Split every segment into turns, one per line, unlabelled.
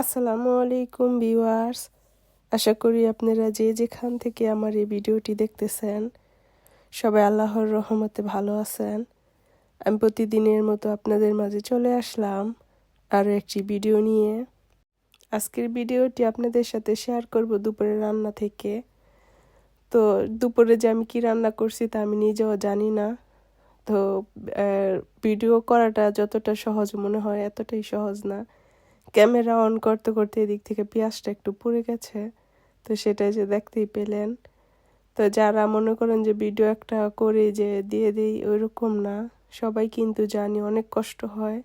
আসসালামু আলাইকুম ভিউয়ার্স। আশা করি আপনারা যে যেখান থেকে আমার এই ভিডিওটি দেখতেছেন, সবাই আল্লাহর রহমতে ভালো আছেন। আমি প্রতিদিনের মতো আপনাদের মাঝে চলে আসলাম আরও একটি ভিডিও নিয়ে। আজকের ভিডিওটি আপনাদের সাথে শেয়ার করব দুপুরের রান্না থেকে। তো দুপুরে যে আমি কি রান্না করছি তা আমি নিজেও জানি না। তো ভিডিও করাটা যতটা সহজ মনে হয় এতটাই সহজ না। ক্যামেরা অন করতে করতে এদিক থেকে পেঁয়াজটা একটু পুড়ে গেছে। তো সেটাই যে দেখতেই পেলেন। তো যারা মনে করেন যে ভিডিও একটা করে যে দিয়ে দিই, ওইরকম না। সবাই কিন্তু জানি অনেক কষ্ট হয়।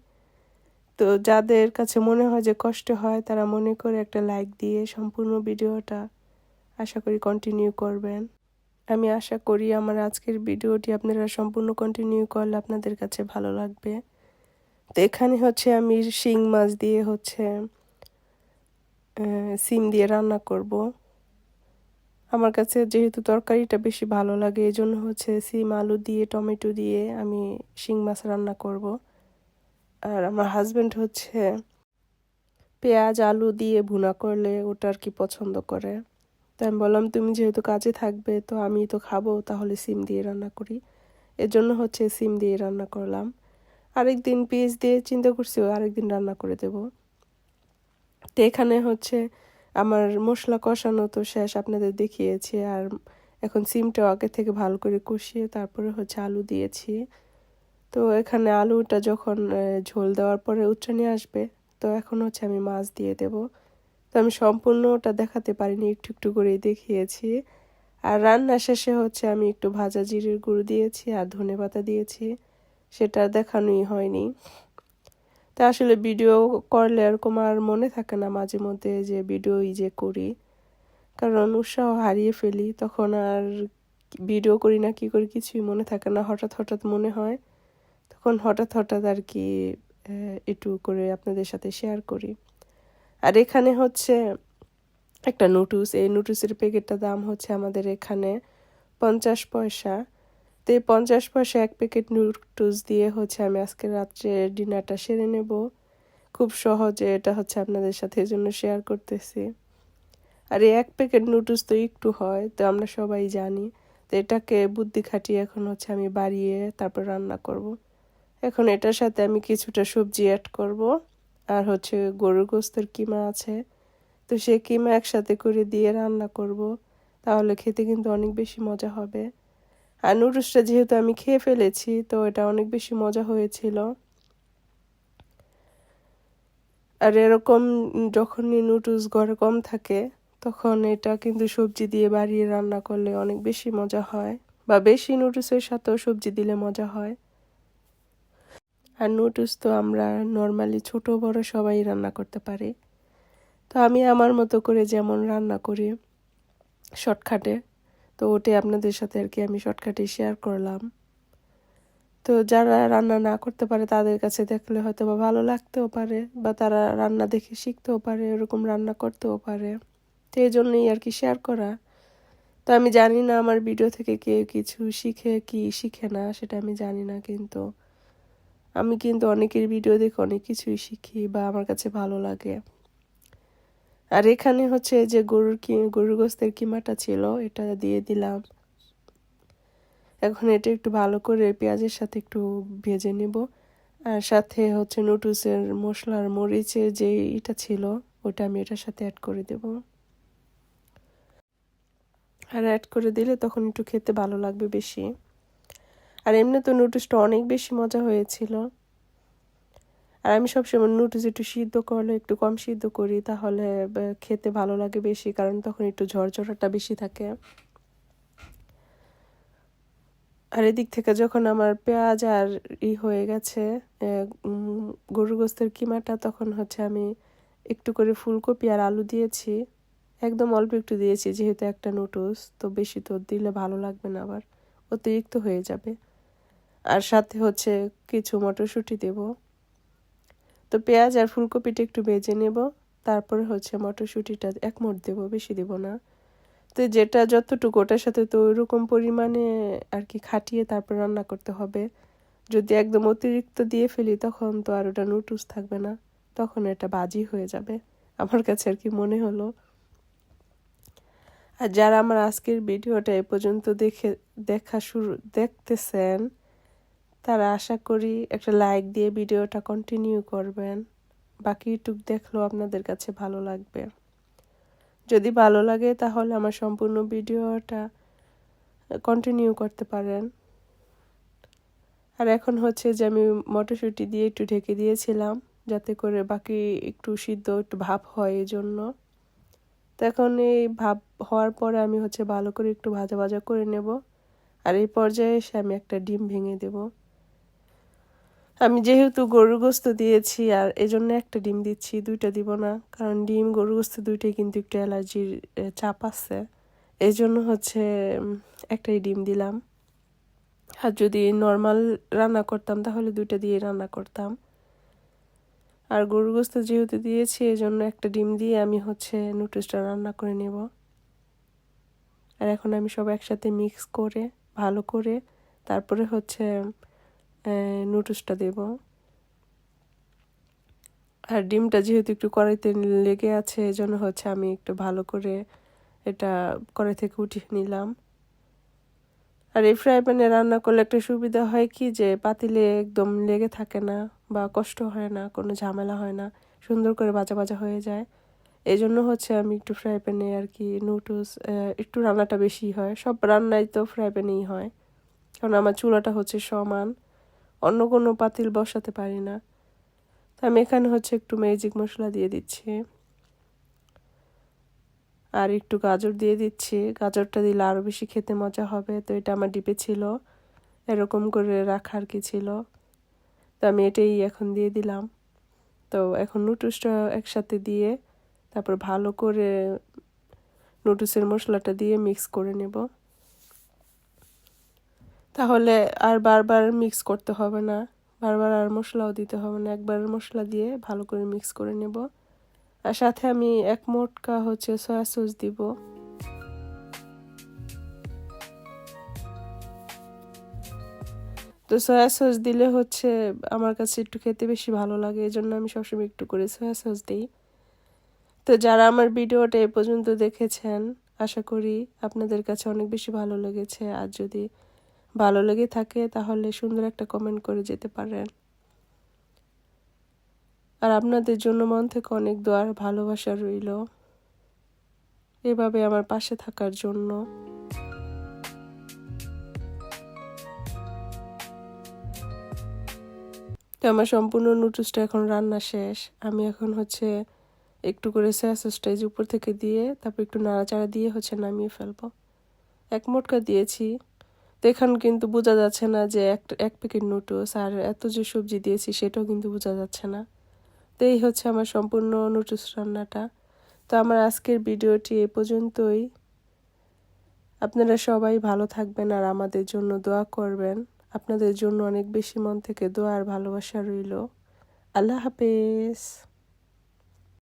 তো যাদের কাছে মনে হয় যে কষ্ট হয়, তারা মনে করে একটা লাইক দিয়ে সম্পূর্ণ ভিডিওটা আশা করি কন্টিনিউ করবেন। আমি আশা করি আমার আজকের ভিডিওটি আপনারা সম্পূর্ণ কন্টিনিউ করলে আপনাদের কাছে ভালো লাগবে। তো এখানে হচ্ছে আমি শিং মাছ দিয়ে হচ্ছে সিম দিয়ে রান্না করব। আমার কাছে যেহেতু তরকারিটা বেশি ভালো লাগে এই জন্য হচ্ছে সিম, আলু দিয়ে, টমেটো দিয়ে আমি শিং মাছ রান্না করব। আর আমার হাজব্যান্ড হচ্ছে পেঁয়াজ, আলু দিয়ে ভুনা করলে ওটা আর কি পছন্দ করে। তো আমি বললাম, তুমি যেহেতু কাজে থাকবে, তো আমি তো খাব, তাহলে সিম দিয়ে রান্না করি। এর জন্য হচ্ছে সিম দিয়ে রান্না করলাম। আরেকদিন পিস দিয়ে চিন্তা করছি আরেকদিন রান্না করে দেব। তো এখানে হচ্ছে আমার মশলা কষানো তো শেষ, আপনাদের দেখিয়েছি। আর এখন সিমটাও আগে থেকে ভালো করে কষিয়ে তারপরে হচ্ছে আলু দিয়েছি। তো এখানে আলুটা যখন ঝোল দেওয়ার পরে উচ্চানি আসবে, তো এখন হচ্ছে আমি মাছ দিয়ে দেব। তো আমি সম্পূর্ণ ওটা দেখাতে পারিনি, একটু একটু করেই দেখিয়েছি। আর রান্না শেষে হচ্ছে আমি একটু ভাজা জিরের গুঁড়ো দিয়েছি আর ধনে পাতা দিয়েছি। সেটা দেখানোই হয়নি। তা আসলে ভিডিও করলে এরকম আর মনে থাকে না মাঝে মধ্যে যে ভিডিওই যে করি। কারণ উৎসাহ হারিয়ে ফেলি, তখন আর ভিডিও করি না, কি করি কিছুই মনে থাকে না। হঠাৎ হঠাৎ মনে হয়, তখন হঠাৎ হঠাৎ আর কি একটু করে আপনাদের সাথে শেয়ার করি। আর এখানে হচ্ছে একটা নুটুস এই নুটুসের প্যাকেটটা দাম হচ্ছে আমাদের এখানে পঞ্চাশ পয়সা। তো পঞ্চাশ পয়সা এক প্যাকেট নুডলস দিয়ে হচ্ছে আমি আজকে রাত্রে ডিনারটা সেরে নেব। খুব সহজে এটা হচ্ছে আপনাদের সাথে এই জন্য শেয়ার করতেছি। আর এক প্যাকেট নুডলস তো একটু হয়, তো আমরা সবাই জানি। তো এটাকে বুদ্ধি খাটিয়ে এখন হচ্ছে আমি বাড়িয়ে তারপর রান্না করব। এখন এটার সাথে আমি কিছুটা সবজি অ্যাড করব। আর হচ্ছে গরুর গোস্তের কিমা আছে। তো সেই কিমা একসাথে করে দিয়ে রান্না করব। তাহলে খেতে কিন্তু অনেক বেশি মজা হবে। আর নুডলসটা যেহেতু আমি খেয়ে ফেলেছি, তো এটা অনেক বেশি মজা হয়েছিল। আর এরকম যখনই নুডলস ঘরে কম থাকে, তখন এটা কিন্তু সবজি দিয়ে বাড়িয়ে রান্না করলে অনেক বেশি মজা হয়। বা বেশি নুডলসের সাথেও সবজি দিলে মজা হয়। আর নুডলস তো আমরা নর্মালি ছোট বড় সবাই রান্না করতে পারি। তো আমি আমার মতো করে যেমন রান্না করি, শর্টকাটে। তো ওটাই আপনাদের সাথে আর কি আমি শর্টকাটে শেয়ার করলাম। তো যারা রান্না না করতে পারে, তাদের কাছে দেখলে হয়তো বা ভালো লাগতেও পারে বা তারা রান্না দেখে শিখতেও পারে, এরকম রান্না করতেও পারে। তো এই জন্যই আর কি শেয়ার করা। তো আমি জানি না আমার ভিডিও থেকে কেউ কিছু শিখে কি শিখে না, সেটা আমি জানি না কিন্তু। আমি কিন্তু অনেকের ভিডিও দেখে অনেক কিছুই শিখি বা আমার কাছে ভালো লাগে। আর এখানে হচ্ছে যে গরুর কি, গরুর গোস্তের কিমাটা ছিল, এটা দিয়ে দিলাম। এখন এটা একটু ভালো করে পেঁয়াজের সাথে একটু ভেজে নেব। আর সাথে হচ্ছে নুডলসের মশলার মরিচের যে এটা ছিল, ওটা আমি এটার সাথে অ্যাড করে দেব। আর অ্যাড করে দিলে তখন একটু খেতে ভালো লাগবে বেশি। আর এমনি তো নুডলসটা অনেক বেশি মজা হয়েছিল। আর আমি সবসময় নুডলস একটু সিদ্ধ করলে একটু কম সিদ্ধ করি, তাহলে খেতে ভালো লাগে বেশি, কারণ তখন একটু ঝরঝরাটা বেশি থাকে। আর এদিক থেকে যখন আমার পেঁয়াজ আর ই হয়ে গেছে গরুর গোস্তের কিমাটা, তখন হচ্ছে আমি একটু করে ফুলকপি আর আলু দিয়েছি। একদম অল্প একটু দিয়েছি, যেহেতু একটা নুডলস, তো বেশি তো দিলে ভালো লাগবে না আবার, অতিরিক্ত হয়ে যাবে। আর সাথে হচ্ছে কিছু মটরশুঁটি দেবো। তো পেঁয়াজ আর ফুলকপিটা একটু ভেজে নেব। তারপরে হচ্ছে মটরশুঁটিটা এক মোট দেবো, বেশি দেব না। তো যেটা যতটুকু ওটার সাথে তো ওইরকম পরিমাণে আর কি খাটিয়ে তারপর রান্না করতে হবে। যদি একদম অতিরিক্ত দিয়ে ফেলি তখন তো আর ওটা নুটুস থাকবে না। তখন এটা বাজি হয়ে যাবে, আমার কাছে আর কি মনে হলো। আর যারা আমার আজকের ভিডিওটা এ পর্যন্ত দেখে, দেখা শুরু, দেখতেছেন তারা আশা করি একটা লাইক দিয়ে ভিডিওটা কন্টিনিউ করবেন। বাকি বাকিটুক দেখলেও আপনাদের কাছে ভালো লাগবে। যদি ভালো লাগে তাহলে আমার সম্পূর্ণ ভিডিওটা কন্টিনিউ করতে পারেন। আর এখন হচ্ছে যে আমি মটরশুঁটি দিয়ে একটু ঢেকে দিয়েছিলাম, যাতে করে বাকি একটু সিদ্ধ একটু ভাপ হয় এই জন্য তো এখন এই ভাপ হওয়ার পরে আমি হচ্ছে ভালো করে একটু ভাজা ভাজা করে নেব। আর এই পর্যায়ে এসে আমি একটা ডিম ভেঙে দেব। আমি যেহেতু গরুর গোস্ত দিয়েছি আর এজন্য একটা ডিম দিচ্ছি, দুইটা দিব না। কারণ ডিম, গরুর গোস্ত দুইটাই কিন্তু একটু অ্যালার্জির চাপ আছে। এই জন্য হচ্ছে একটাই ডিম দিলাম। আর যদি নর্মাল রান্না করতাম তাহলে দুইটা দিয়ে রান্না করতাম। আর গরুর গোস্ত যেহেতু দিয়েছি এই জন্য একটা ডিম দিয়ে আমি হচ্ছে নুডলসটা রান্না করে নেব। আর এখন আমি সব একসাথে মিক্স করে, ভালো করে, তারপরে হচ্ছে নুডলসটা দেব। আর ডিমটা যেহেতু একটু কড়াইতে লেগে আছে এই জন্য হচ্ছে আমি একটু ভালো করে এটা কড়াই থেকে উঠিয়ে নিলাম। আর এই ফ্রাই প্যানে রান্না করলে একটা সুবিধা হয় কি যে, পাতিলে একদম লেগে থাকে না বা কষ্ট হয় না, কোনো ঝামেলা হয় না, সুন্দর করে বাজা বাজা হয়ে যায়। এই জন্য হচ্ছে আমি একটু ফ্রাই প্যানে আর কি নুডলস একটু রান্নাটা বেশি হয়। সব রান্নাই তো ফ্রাই প্যানেই হয়। কারণ আমার চুলাটা হচ্ছে সমান। অন্য কোনো পাতিল বসাতে পারি না। তো আমি এখানে হচ্ছে একটু ম্যাজিক মশলা দিয়ে দিচ্ছি। আর একটু গাজর দিয়ে দিচ্ছি। গাজরটা দিলে আরও বেশি খেতে মজা হবে। তো এটা আমার ডিপে ছিল। এরকম করে রাখার কি ছিল? তো আমি এটাই এখন দিয়ে দিলাম। তো এখন নুডলসটা একসাথে দিয়ে তারপর ভালো করে নুডলসের মশলাটা দিয়ে মিক্স করে নেব। তাহলে আর বারবার মিক্স করতে হবে না। বারবার আর মশলাও দিতে হবে না। একবার মশলা দিয়ে ভালো করে মিক্স করে নেব। আর সাথে আমি এক মোটকা হচ্ছে সয়া সস দিব। তো সয়া সস দিলে হচ্ছে আমার কাছে একটু খেতে বেশি ভালো লাগে। এই জন্য আমি সবসময় একটু করে সয়া সস দিই। তো যারা আমার ভিডিওটা এ পর্যন্ত দেখেছেন, আশা করি আপনাদের কাছে অনেক বেশি ভালো লেগেছে। আর যদি ভালো লেগে থাকে, তাহলে সুন্দর একটা কমেন্ট করে যেতে পারেন। আর আপনাদের জন্য মন থেকে অনেক দোয়ার ভালোবাসা রইল। এভাবে আমার পাশে থাকার জন্য। তো আমার সম্পূর্ণ নুডলসটা এখন রান্না শেষ। আমি এখন হচ্ছে একটু করে সয়া সসটা উপর থেকে দিয়ে, তারপর একটু নাড়াচাড়া দিয়ে হচ্ছে নামিয়ে ফেলব। এক মোটকা দিয়েছি। তো এখানে কিন্তু বোঝা যাচ্ছে না যে এক এক প্যাকেট নুডলস আর এত যে সবজি দিয়েছি সেটাও কিন্তু বোঝা যাচ্ছে না। তো এই হচ্ছে আমার সম্পূর্ণ নুডলস রান্নাটা। তো আমার আজকের ভিডিওটি এ পর্যন্তই। আপনারা সবাই ভালো থাকবেন আর আমাদের জন্য দোয়া করবেন। আপনাদের জন্য অনেক বেশি মন থেকে দোয়া আর ভালোবাসা রইল। আল্লাহ হাফেজ।